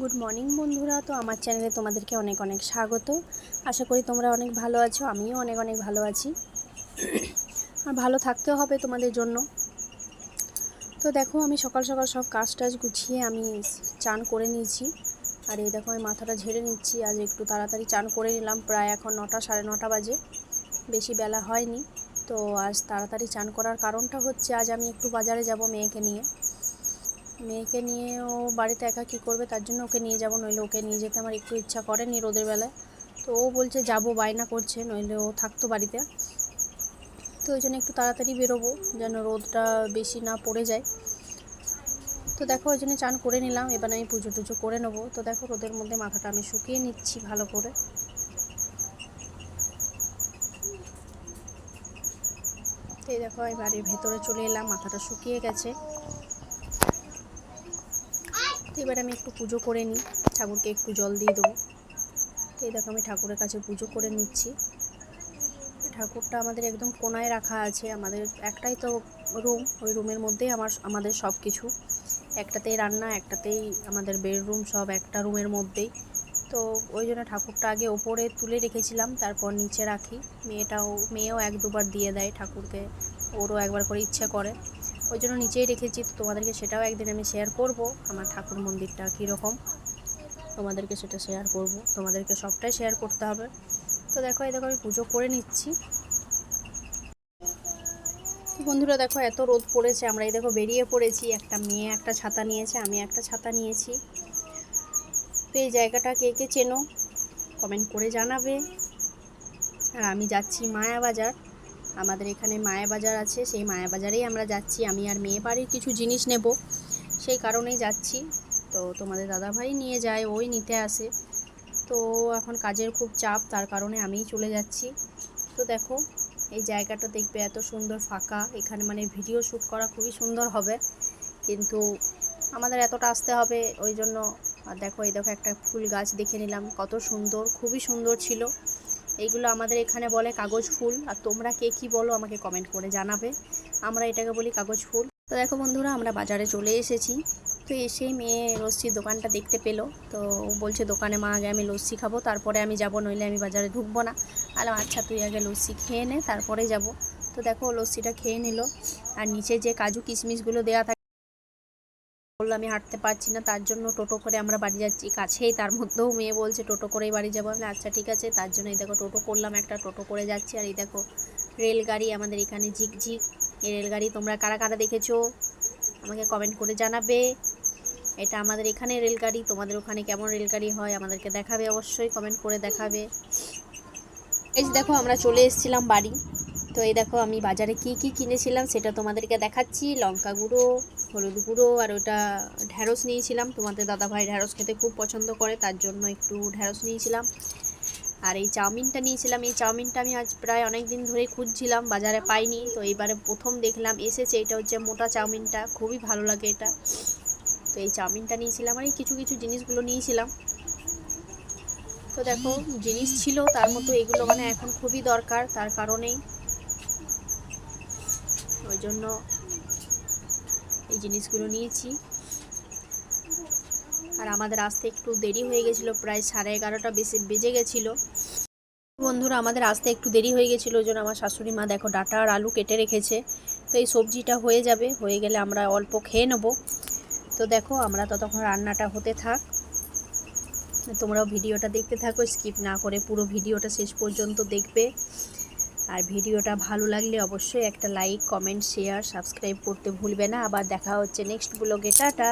Good morning বন্ধুরা। তো আমার চ্যানেলে তোমাদেরকে অনেক অনেক স্বাগত। আশা করি তোমরা অনেক ভালো আছো, আমিও অনেক অনেক ভালো আছি। আর ভালো থাকতেও হবে তোমাদের জন্য। তো দেখো, আমি সকাল সকাল সব কাজ টাজ গুছিয়ে আমি চান করে নিয়েছি। আর এই দেখো, আমি মাথাটা ঝেড়ে নিচ্ছি। আজ একটু তাড়াতাড়ি চান করে নিলাম। প্রায় এখন নটা, সাড়ে নটা বাজে। বেশি বেলা হয়নি। তো আজ তাড়াতাড়ি চান করার কারণটা হচ্ছে, আজ আমি একটু বাজারে যাব মেয়েকে নিয়ে। মেয়েকে নিয়ে ও বাড়িতে একা কী করবে? তার জন্য ওকে নিয়ে যাব। নইলে ওকে নিয়ে যেতে আমার একটু ইচ্ছা করেনি রোদের বেলায়। তো ও বলছে যাব, বায়না করছে, নইলে ও থাকতো বাড়িতে। তো ওই জন্য একটু তাড়াতাড়ি বেরোবো, যেন রোদটা বেশি না পড়ে যায়। তো দেখো, ওই জন্য চান করে নিলাম। এবার আমি পুজো টুজো করে নেব। তো দেখো, রোদের মধ্যে মাথাটা আমি শুকিয়ে নিচ্ছি ভালো করে। তো এই দেখো আমি বাড়ির ভেতরে চলে এলাম। মাথাটা শুকিয়ে গেছে। এবার আমি একটু পুজো করে নিই। ঠাকুরকে একটু জল দিয়ে দেবো। তো এই দেখো আমি ঠাকুরের কাছে পুজো করে নিচ্ছি। ঠাকুরটা আমাদের একদম কোনায় রাখা আছে। আমাদের একটাই তো রুম। ওই রুমের মধ্যেই আমার, আমাদের সব কিছু একটাতেই রান্না, একটাতেই আমাদের বেডরুম সব একটা রুমের মধ্যেই। তো ওই জন্য ঠাকুরটা আগে ওপরে তুলে রেখেছিলাম, তারপর নিচে রাখি। মেয়েটাও, মেয়েও এক দুবার দিয়ে দেয় ঠাকুরকে। ওরও একবার করে ইচ্ছে করে। ওই জন্য নিচেই রেখেছি। তো তোমাদেরকে সেটাও একদিন আমি শেয়ার করব, আমার ঠাকুর মন্দিরটা কীরকম। তোমাদেরকে সেটা শেয়ার করব, তোমাদেরকে সবটাই শেয়ার করতে হবে। তো দেখো, এই দেখো, আমি পুজো করে নিচ্ছি। বন্ধুরা, দেখো, এত রোদ পড়েছে, আমরা এই দেখো বেরিয়ে পড়েছি। একটা মেয়ে একটা ছাতা নিয়েছে, আমি একটা ছাতা নিয়েছি। তো এই জায়গাটা কে কে চেনো? কমেন্ট করে জানাবে। আর আমি যাচ্ছি মায়াবাজার। আমাদের এখানে মায়াবাজার আছে, সেই মায়াবাজারেই আমরা যাচ্ছি। আমি আর মেয়ে বাড়ির কিছু জিনিস নেব, সেই কারণেই যাচ্ছি। তো তোমাদের দাদাভাই নিয়ে যায়, ওই নিতে আসে। তো এখন কাজের খুব চাপ, তার কারণে আমিই চলে যাচ্ছি। তো দেখো, এই জায়গাটা দেখবে এত সুন্দর, ফাঁকা। এখানে মানে ভিডিও শ্যুট করা খুবই সুন্দর হবে। কিন্তু আমাদের এতটা আসতে হবে, ওই জন্য আর দেখো, এই দেখো একটা ফুল গাছ দেখে নিলাম। কত সুন্দর, খুবই সুন্দর ছিল। এইগুলো আমাদের এখানে বলে কাগজ ফুল। আর তোমরা কে কি বলো আমাকে কমেন্ট করে জানাবে। আমরা এটাকে বলি কাগজ ফুল। তো দেখো বন্ধুরা, আমরা বাজারে চলে এসেছি। তো এসেই মেয়ে লস্যির দোকানটা দেখতে পেল। তো ও বলছে, দোকানে মা আগে আমি লস্যি খাব, তারপরে আমি যাব, নইলে আমি বাজারে ঢুকবো না। আলাম আচ্ছা তুই আগে লস্যি খেয়ে নে, তারপরে যাব। তো দেখো লস্যিটা খেয়ে নিল। আর নিচে যে কাজু কিশমিশগুলো দেওয়া থাকে বলল, আমি হাঁটতে পারছি না, তার জন্য টোটো করে আমরা বাড়ি যাচ্ছি। কাছেই তার মধ্যেও মেয়ে বলছে, টোটো করেই বাড়ি যাব। আমি আচ্ছা ঠিক আছে। তার জন্য, এই দেখো, টোটো করলাম একটা, টোটো করে যাচ্ছি। আর এই দেখো, রেলগাড়ি আমাদের এখানে ঝিকঝিক। এই রেলগাড়ি তোমরা কারা কারা দেখেছ? আমাকে কমেন্ট করে জানাবে। এটা আমাদের এখানে রেলগাড়ি, তোমাদের ওখানে কেমন রেলগাড়ি হয় আমাদেরকে দেখাবে অবশ্যই কমেন্ট করে দেখাবে। এই দেখো, আমরা চলে এসেছিলাম বাড়ি। তো এই দেখো আমি বাজারে কি কি কিনেছিলাম সেটা তোমাদেরকে দেখাচ্ছি। লঙ্কা গুঁড়ো, হলুদ গুঁড়ো আর ওটা ঢ্যাঁড়স নিয়েছিলাম। তোমাদের দাদাভাই ঢ্যাঁড়স খেতে খুব পছন্দ করে, তার জন্য একটু ঢ্যাঁড়স নিয়েছিলাম। আর এই চাউমিনটা নিয়েছিলাম। এই চাউমিনটা আমি আজ প্রায় অনেক দিন ধরে খুঁজছিলাম, বাজারে পাইনি। তো এইবারে প্রথম দেখলাম, এসেছে এটা হচ্ছে মোটা চাউমিনটা, খুবই ভালো লাগে এটা। তো এই চাউমিনটা নিয়েছিলাম আর এই কিছু কিছু জিনিসগুলো নিয়েছিলাম। তো দেখো, জিনিস ছিল, তার মতো এগুলো মানে এখন খুবই দরকার, তার কারণেই ওই জন্য এই জিনিসগুলো নিয়েছি। আর আমাদের আসতে একটু দেরি হয়ে গেছিল, প্রায় সাড়ে এগারোটা বেশি বেজে গেছিল। বন্ধুরা, আমাদের আসতে একটু দেরি হয়ে গেছিল, ওই জন্য আমার শাশুড়ি মা দেখো ডাটা আর আলু কেটে রেখেছে। তো এই সবজিটা হয়ে যাবে, হয়ে গেলে আমরা অল্প খেয়ে নেব। তো দেখো, আমরা ততক্ষণ রান্নাটা হতে থাক। তোমরাও ভিডিওটা দেখতে থাকো, স্কিপ না করে পুরো ভিডিওটা শেষ পর্যন্ত দেখবে। আর ভিডিওটা ভালো লাগলে অবশ্যই একটা লাইক, কমেন্ট শেয়ার সাবস্ক্রাইব করতে ভুলবে না। আবার দেখা হচ্ছে নেক্সট ব্লগে টাটা!